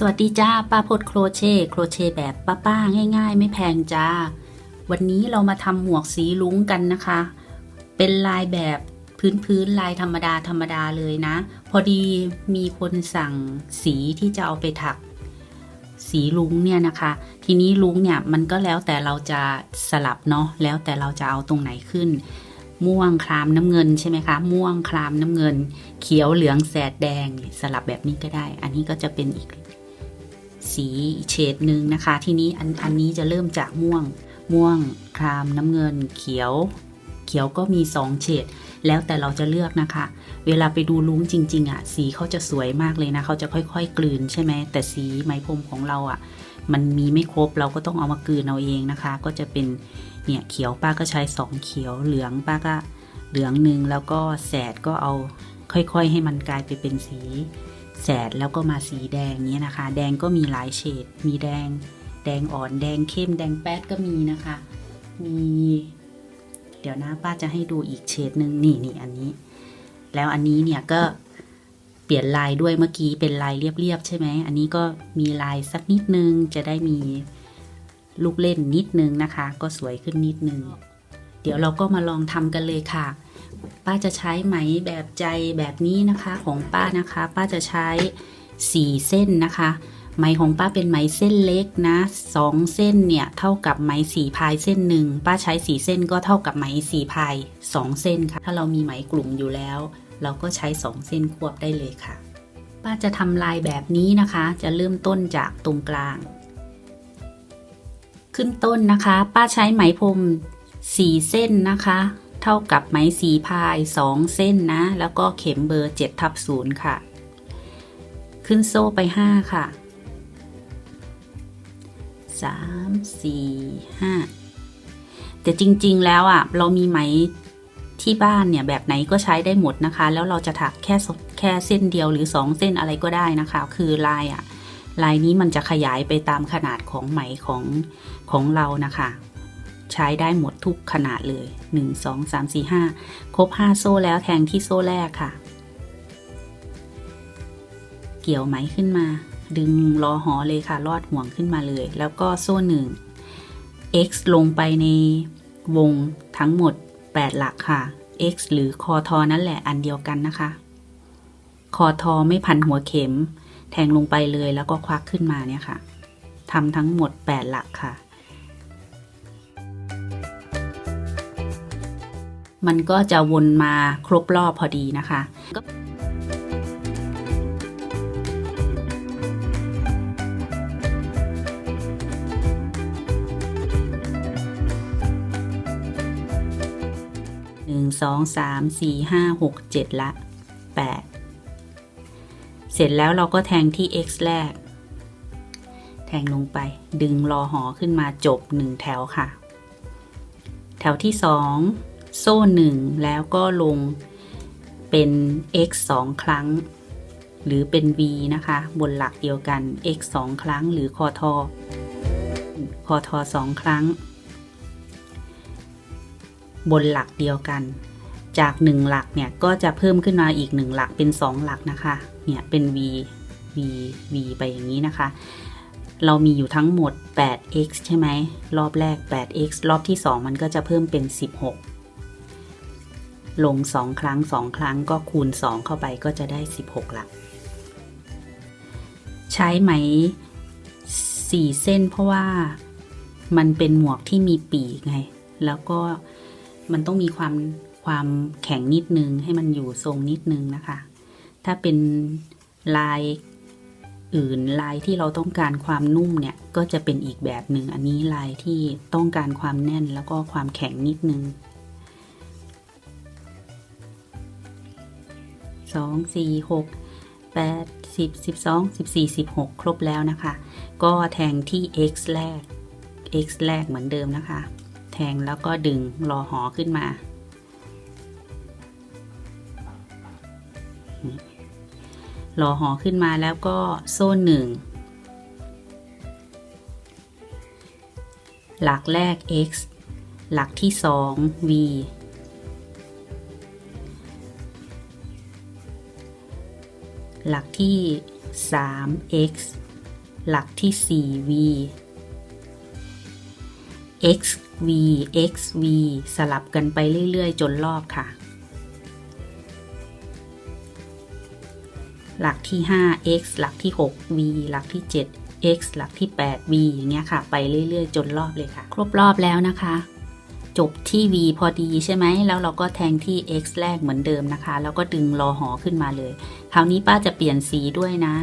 สวัสดีจ้าป้าพดโครเชต์โครเชต์แบบป้าๆง่าย ๆ ไม่แพงจ้า วันนี้เรามาทำหมวกสีลุ้งกันนะคะ เป็นลายแบบพื้นๆลายธรรมดาธรรมดาเลยนะ พอดีมีคนสั่งสีที่จะเอาไปถัก สีลุงเนี่ยนะคะ ทีนี้ลุงเนี่ยมันก็แล้วแต่เราจะสลับเนาะแล้วแต่เราจะเอาตรงไหนขึ้น ม่วงครามน้ำเงินใช่ไหมคะ ม่วงครามน้ำเงิน เขียวเหลืองแสดแดงสลับแบบนี้ก็ได้ อันนี้ก็จะเป็นอีก สีเฉดหนึ่งนะคะ ทีนี้อันอันนี้จะเริ่มจากม่วง ม่วงครามน้ำเงินเขียว เขียวก็มีสองเฉดแล้วแต่เราจะเลือกนะคะ เวลาไปดูลุงจริง ๆอะสีเขาจะสวยมากเลยนะเขาจะค่อยๆ กลืนใช่ไหมแต่สีไหมพรมของเราอะ มันมีไม่ครบเราก็ต้องเอามากลืนเอาเองนะคะ ก็จะเป็นเนี่ยเขียวป้าก็ใช้สองเขียวเหลืองป้าก็เหลืองหนึ่งแล้วก็แสดก็เอาค่อยๆ ให้มันกลายไปเป็นสี แสดแล้วก็มาสีแดงเนี้ยนะคะ แดงก็มีหลายเฉด มีแดง แดงอ่อน แดงเข้ม แดงแป๊ดก็มีนะคะ มี เดี๋ยวนะป้าจะให้ดูอีกเฉดหนึ่งนี่นี่อันนี้ แล้วอันนี้เนี่ยก็เปลี่ยนลายด้วยเมื่อกี้เป็นลายเรียบๆใช่ไหม อันนี้ก็มีลายสักนิดนึงจะได้มีลูกเล่นนิดนึงนะคะ ก็สวยขึ้นนิดนึง เดี๋ยวเราก็มาลองทำกันเลยค่ะ ป้าจะใช้ไหมแบบใจแบบนี้นะคะของป้านะคะ ป้าจะใช้ 4 เส้นนะคะ ไหมของป้าเป็นไหมเส้นเล็กนะสองเส้นเนี่ยเท่ากับไหมสีพายเส้นหนึ่งป้าใช้สีเส้นก็เท่ากับไหมสีพายสองเส้นค่ะ ถ้าเรามีไหมกลุ่มอยู่แล้ว เราก็ใช้สองเส้นควบได้เลยค่ะ ป้าจะทำลายแบบนี้นะคะ จะเริ่มต้นจากตรงกลาง ขึ้นต้นนะคะ ป้าใช้ไหมพรมสี่เส้นนะคะ เท่ากับไหมสีพาย 2 เส้นนะ แล้วก็เข็มเบอร์7ทับ0ค่ะ ขึ้นโซ่ไป 5 ค่ะ 3 4 5 แต่จริงๆแล้วอะ เรามีไหมที่บ้านเนี่ย แบบไหนก็ใช้ได้หมดนะคะ แล้วเราจะถักแค่แค่เส้นเดียวหรือ 2 เส้นอะไรก็ได้นะคะ คือลายอะลายนี้มันจะขยายไปตามขนาดของไหมของของเรานะคะ ใช้ได้หมด ทุกขนาดเลย 1 2 3 4 5 ครบ 5 โซ่แล้วแทงที่โซ่แรกค่ะ เกี่ยวไหมขึ้นมา ดึงรอหอเลยค่ะ ลอดห่วงขึ้นมาเลย แล้วก็โซ่หนึ่ง x ลงไปในวงทั้งหมด 8 หลักค่ะ x หรือคอทอนั่นแหละอันเดียวกันนะคะ คอทอไม่พันหัวเข็ม แทงลงไปเลยแล้วก็ควักขึ้นมาเนี่ยค่ะทำทั้งหมด 8 หลักค่ะ มันก็จะวนมาครบรอบพอดีนะคะหนึ่งสองสามสี่ห้าหกเจ็ดละแปดเสร็จแล้วเราก็แทงที่ x แรก แทงลงไปดึงรอหอขึ้นมาจบหนึ่งแถวค่ะ แถวที่สอง โซ่หนึ่งแล้วก็ลงเป็น x 2 ครั้ง หรือเป็น v นะคะ บนหลักเดียวกัน x 2 ครั้ง หรือคอทอคอทอ2ครั้ง บนหลักเดียวกัน จาก 1 หลักเนี่ย ก็จะเพิ่มขึ้นมาอีก 1 หลักเป็น 2 หลักนะคะ เนี่ยเป็น v v v ไปอย่างนี้นะคะ เรามีอยู่ทั้งหมด 8x ใช่ไหม รอบแรก 8x รอบที่ 2 มันก็จะเพิ่มเป็น 16 ลง 2 ครั้ง 2 ครั้งก็คูณ 2 เข้าไปก็จะได้ 16 หลัก ใช้ไหม 4 เส้นเพราะว่ามันเป็นหมวกที่มีปีกไง แล้วก็มันต้องมีความความแข็งนิดนึง ให้มันอยู่ทรงนิดนึงนะคะ ถ้าเป็นลายอื่นลายที่เราต้องการความนุ่มเนี่ยก็จะเป็นอีกแบบหนึ่งอันนี้ลายที่ต้องการความแน่นแล้วก็ความแข็งนิดนึง สองสี่หกแปดสิบสิบสองสิบสี่สิบหกครบแล้วนะคะ ก็แทงที่ x แรก x แรกเหมือนเดิมนะคะ แทงแล้วก็ดึงรอหอขึ้นมา รอหอขึ้นมาแล้วก็โซ่หนึ่งหลักแรก x หลักที่สอง v หลักที่ 3x หลักที่ 4v x v x v สลับกันไปเรื่อย ๆ จนรอบค่ะ หลักที่ 5 x หลักที่ 6 v หลักที่ 7 x หลักที่ 8 v อย่างเงี้ยค่ะ ไปเรื่อย ๆ จนรอบเลยค่ะ ครบรอบแล้วนะคะ จบที่ v พอดีใช่ไหม แล้วเราก็แทงที่ x แรกเหมือนเดิมนะคะ แล้วก็ดึงรอหอขึ้นมาเลย คราวนี้ป้าจะเปลี่ยนสีด้วยนะ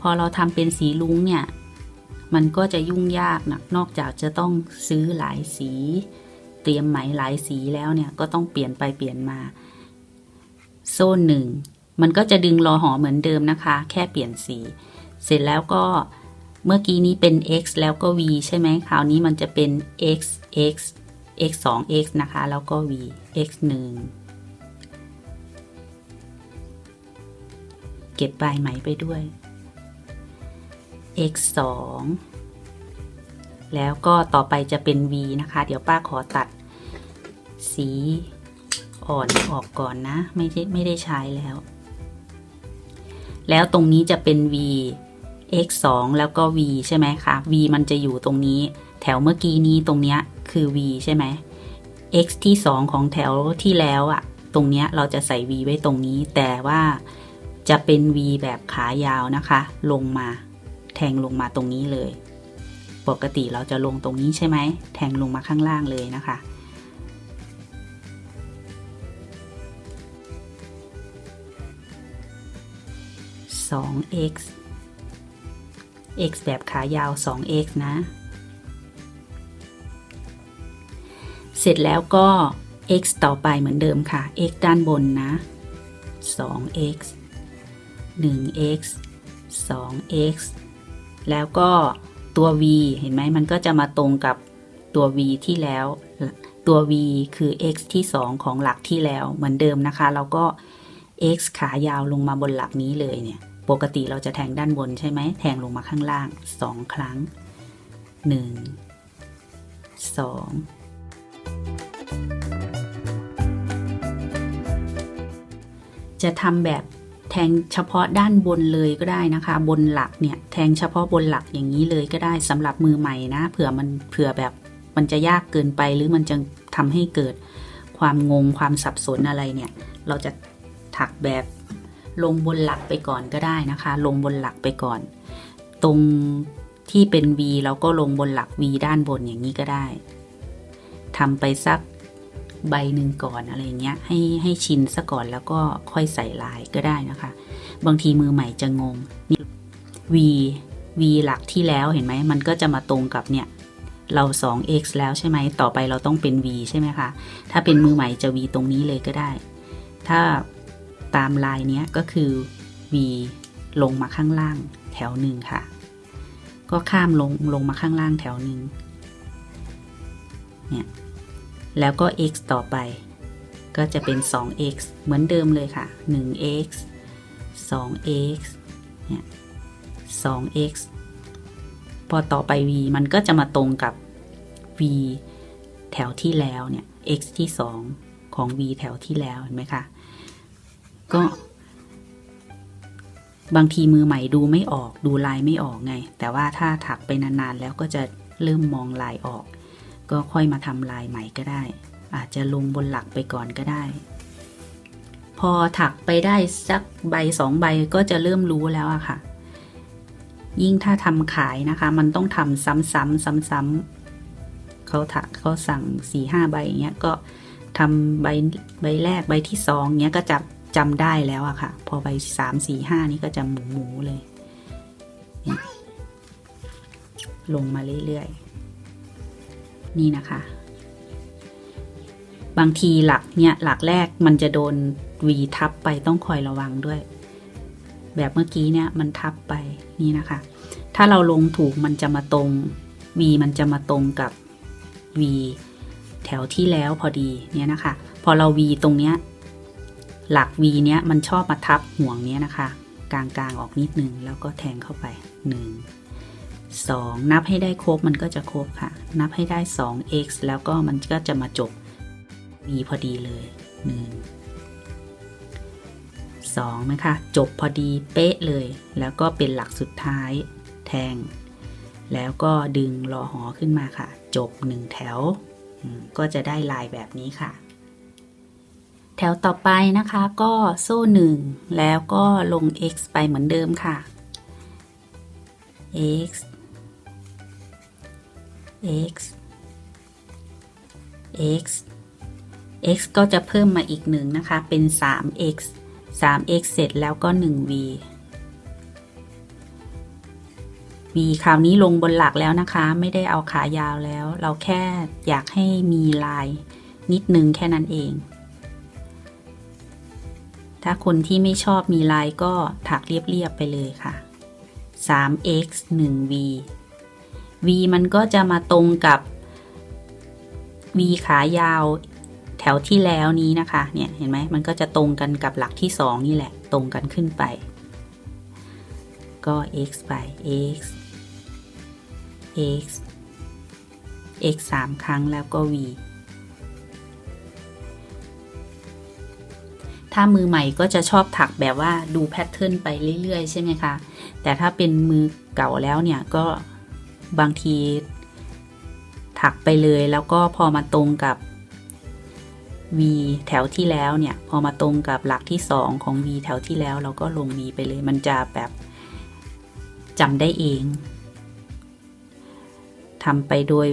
พอเราทำเป็นสีลุ้งเนี่ย มันก็จะยุ่งยากนะนอกจากจะต้องซื้อหลายสี เตรียมไหมหลายสีแล้วเนี่ย ก็ต้องเปลี่ยนไปเปลี่ยนมา โซนหนึ่ง มันก็จะดึงรอหอเหมือนเดิมนะคะ แค่เปลี่ยนสี เสร็จแล้วก็ เมื่อกี้นี้เป็น x แล้วก็ v ใช่ไหมคราวนี้มันจะเป็น x x x 2 x นะคะ แล้วก็ v x 1เก็บปลายไหมไปด้วย x 2แล้วก็ต่อไปจะเป็น v นะคะ เดี๋ยวป้าขอตัดสีอ่อนออกก่อนนะ ไม่ใช่ไม่ได้ใช้แล้ว แล้วตรงนี้จะเป็น v x 2แล้วก็ v ใช่ไหมคะ v มันจะอยู่ตรงนี้ แถวเมื่อกี้นี้ตรงเนี้ยคือ v ใช่ไหม x ที่ 2 ของแถวที่แล้วอะตรงเนี้ยเราจะใส่ v ไว้ตรงนี้ แต่ว่าจะเป็น v แบบขายาวนะคะ ลงมา แทงลงมาตรงนี้เลย ปกติเราจะลงตรงนี้ใช่ไหม แทงลงมาข้างล่างเลยนะคะ 2x x แบบขายาว 2x นะ เสร็จแล้วก็ x ต่อไปเหมือนเดิมค่ะ x ด้านบนนะ 2x 1x 2x แล้วก็ตัว v เห็นไหมมันก็จะมาตรงกับตัว v ที่แล้ว ตัว v คือ x ที่ 2 ของหลักที่แล้วเหมือนเดิมนะคะ แล้วก็ x ขายาวลงมาบนหลักนี้เลยเนี่ย ปกติเราจะแทงด้านบนใช่ไหม แทงลงมาข้างล่าง 2 ครั้ง 1 2 จะทำแบบแทงเฉพาะด้านบนเลยก็ได้นะคะ บนหลักเนี่ย แทงเฉพาะบนหลักอย่างนี้เลยก็ได้สำหรับมือใหม่นะเผื่อมันเผื่อแบบมันจะยากเกินไปหรือมันจะทำให้เกิดความงงความสับสนอะไรเนี่ย เราจะถักแบบ ลงบนหลักไปก่อนก็ได้นะคะ ลงบนหลักไปก่อน ตรงที่เป็น V เราก็ลงบนหลัก V ด้านบนอย่างนี้ก็ได้ทำไปสักใบหนึ่งก่อนอะไรเงี้ยให้ให้ชินซะก่อนแล้วก็ค่อยใส่ลายก็ได้นะคะ บางทีมือใหม่จะงงนี่ V V หลักที่แล้วเห็นไหมมันก็จะมาตรงกับเนี่ยเรา 2x แล้วใช่ไหมต่อไปเราต้องเป็น v ใช่ไหมคะ ถ้าเป็นมือใหม่จะ v ตรงนี้เลยก็ได้ ถ้า ตามลายนี้ก็คือ v ลงมาข้างล่างแถวหนึ่งค่ะ ก็ข้ามลงลงมาข้างล่างแถวหนึ่งเนี่ยแล้วก็ x ต่อไป ก็จะเป็น 2x เหมือนเดิมเลยค่ะ 1x 2x เนี่ย 2x พอต่อไป v มันก็จะมาตรงกับ v แถวที่แล้วเนี่ย x ที่ 2 ของ v แถวที่แล้ว เห็นไหมคะ ก็ บางทีมือใหม่ดูไม่ออกดูลายไม่ออกไง แต่ว่าถ้าถักไปนานๆแล้วก็จะเริ่มมองลายออก ก็ค่อยมาทำลายใหม่ก็ได้ อาจจะลงบนหลักไปก่อนก็ได้ พอถักไปได้สักใบสองใบก็จะเริ่มรู้แล้วอะค่ะ ยิ่งถ้าทำขายนะคะ มันต้องทำซ้ำๆซ้ำๆเขาถักเขาสั่งสี่ห้าใบอย่างเงี้ยก็ทำใบใบแรกใบที่สองเงี้ยก็จะ จำได้แล้วอะค่ะ พอใบสามสี่ห้านี่ก็จะหมูหมูเลย ลงมาเรื่อยๆ นี่นะคะ บางทีหลักเนี่ยหลักแรกมันจะโดนวีทับไปต้องคอยระวังด้วย แบบเมื่อกี้เนี่ยมันทับไปนี่นะคะ ถ้าเราลงถูกมันจะมาตรง V มันจะมาตรงกับ V แถวที่แล้วพอดีเนี่ยนะคะ พอเรา V ตรงเนี้ย หลัก V เนี้ยมันชอบมาทับห่วงเนี้ยนะคะ กลางๆออกนิดนึงแล้วก็แทงเข้าไป 1 2 นับให้ได้ครบมันก็จะครบค่ะ นับให้ได้ 2x แล้วก็มันก็จะมาจบ V พอดีเลย 1 2ไหมคะ จบพอดีเป๊ะเลย แล้วก็เป็นหลักสุดท้าย แทง แล้วก็ดึงรอหอขึ้นมาค่ะ จบหนึ่งแถว ก็จะได้ลายแบบนี้ค่ะ แถวต่อไปนะคะก็โซ่หนึ่งแล้วก็ลง x ไปเหมือนเดิมค่ะ x x x x ก็จะเพิ่มมาอีกหนึ่งนะคะ เป็น 3x 3x เสร็จแล้วก็ 1v v คราวนี้ลงบนหลักแล้วนะคะ ไม่ได้เอาขายาวแล้ว เราแค่อยากให้มีลายนิดนึงแค่นั้นเอง ถ้าคนที่ไม่ชอบมีลายก็ถักเรียบๆไปเลยค่ะ 3x 1v v มันก็จะมาตรงกับ v ขายาวแถวที่แล้วนี้นะคะ เนี่ยเห็นไหมมันก็จะตรงกันกับหลักที่สองนี่แหละ ตรงกันขึ้นไป ก็ x ไป x x x สามครั้งแล้วก็ v ถ้ามือใหม่ก็จะชอบถักแบบว่าดูแพทเทิร์นไปเรื่อยๆ ใช่ไหมคะ แต่ถ้าเป็นมือเก่าแล้วเนี่ยก็บางที ถักไปเลยแล้วก็พอมาตรงกับ V แถวที่แล้วเนี่ย พอมาตรงกับหลักที่ 2 ของ V แถวที่แล้วเราก็ลง V ไปเลยมันจะแบบจำได้เองทำไปโดย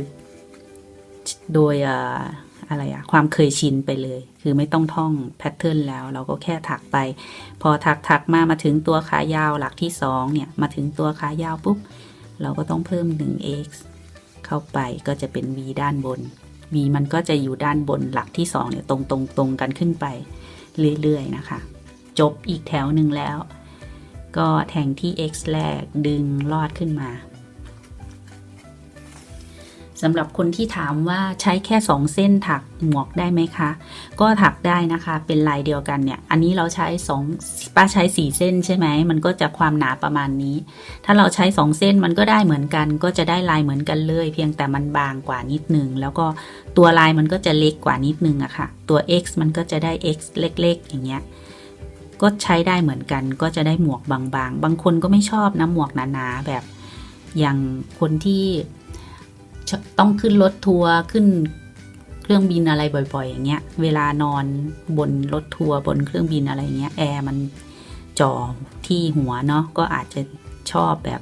โดยอ่อ อะไรอะความเคยชินไปเลย คือไม่ต้องท่องแพทเทิร์นแล้ว เราก็แค่ถักไป พอถักถักมามาถึงตัวขายาวหลักที่2เนี่ยมาถึงตัวขายาวปุ๊บ เราก็ต้องเพิ่ม 1x เข้าไปก็จะเป็น v ด้านบน v มันก็จะอยู่ด้านบนหลักที่2เนี่ยตรงตรงตรงกันขึ้นไปเรื่อยๆนะคะ จบอีกแถวหนึ่งแล้ว ก็แทงที่ x แรกดึงลอดขึ้นมา สำหรับคนที่ถามว่าใช้แค่ 2 เส้นถักหมวกได้ไหมคะ ก็ถักได้นะคะ เป็นลายเดียวกันเนี่ย อันนี้เราใช้2ป้าใช้ 4 เส้นใช่ไหม มันก็จะความหนาประมาณนี้ ถ้าเราใช้ 2 เส้นมันก็ได้เหมือนกัน ก็จะได้ลายเหมือนกันเลย เพียงแต่มันบางกว่านิดนึง แล้วก็ตัวลายมันก็จะเล็กกว่านิดนึงอะค่ะ ตัว x มันก็จะได้ x เล็ก ๆ อย่างเงี้ย ก็ใช้ได้เหมือนกัน ก็จะได้หมวกบางๆ บางคนก็ไม่ชอบนะหมวกหนาๆแบบ อย่างคนที่ ต้องขึ้นรถทัวร์ขึ้นเครื่องบินอะไรบ่อย ๆ อย่างเงี้ย เวลานอนบนรถทัวร์บนเครื่องบินอะไรเงี้ยแอร์มันจ่อที่หัวเนาะก็อาจจะชอบแบบ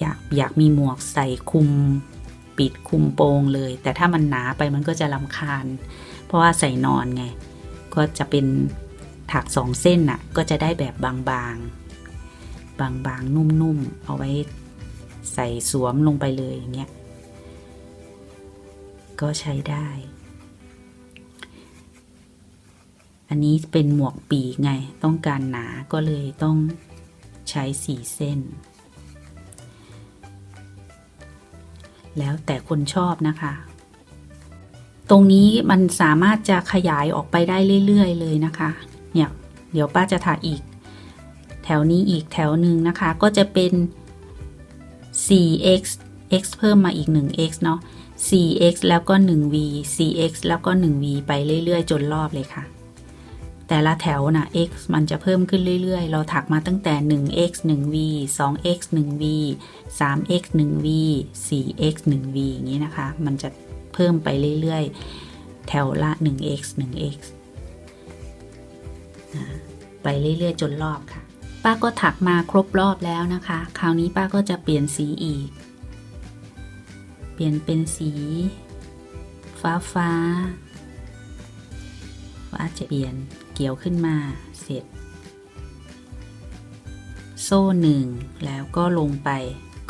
อยากอยากมีหมวกใส่คุมปิดคุมโปงเลย แต่ถ้ามันหนาไปมันก็จะลำคาญ เพราะว่าใส่นอนไง ก็จะเป็นถักสองเส้นน่ะ ก็จะได้แบบบางๆ บางๆ นุ่มๆ เอาไว้ใส่สวมลงไปเลยอย่างเงี้ย ก็ใช้ได้ อันนี้เป็นหมวกปีไง ต้องการหนาก็เลยต้องใช้สี่เส้น แล้วแต่คนชอบนะคะ ตรงนี้มันสามารถจะขยายออกไปได้เรื่อย ๆ เลยนะคะ เนี่ย เดี๋ยวป้าจะถักอีก แถวนี้อีกแถวหนึ่งนะคะ ก็จะเป็น 4x x เพิ่มมาอีก 1x เนาะ 4x แล้วก็ 1v 4x แล้วก็ 1v ไปเรื่อย ๆ จนรอบเลยค่ะ แต่ละแถวนะ x มันจะเพิ่มขึ้นเรื่อย ๆ เราถักมาตั้งแต่ 1x 1v 2x 1v 3x 1v 4x 1v อย่างนี้นะคะ มันจะเพิ่มไปเรื่อย ๆ แถวละ 1x 1x ไปเรื่อย ๆ จนรอบค่ะ ป้าก็ถักมาครบรอบแล้วนะคะ คราวนี้ป้าก็จะเปลี่ยนสีอีก เปลี่ยนเป็นสี ฟ้าฟ้า ฟ้าจะเปลี่ยนเกี่ยวขึ้นมาเสร็จ โซ่หนึ่งแล้วก็ลงไป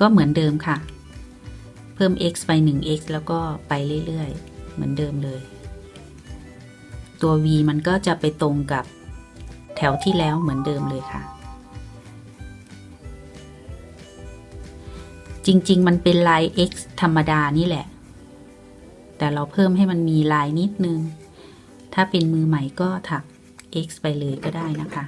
ก็เหมือนเดิมค่ะ เพิ่ม x ไป 1x แล้วก็ไปเรื่อยๆ เหมือนเดิมเลย ตัว v มันก็จะไปตรงกับแถวที่แล้วเหมือนเดิมเลยค่ะ จริง ๆ มันเป็นลาย x ธรรมดานี่แหละ แต่เราเพิ่มให้มันมีลายนิดนึง ถ้าเป็นมือใหม่ก็ถัก x ไปเลยก็ได้นะคะ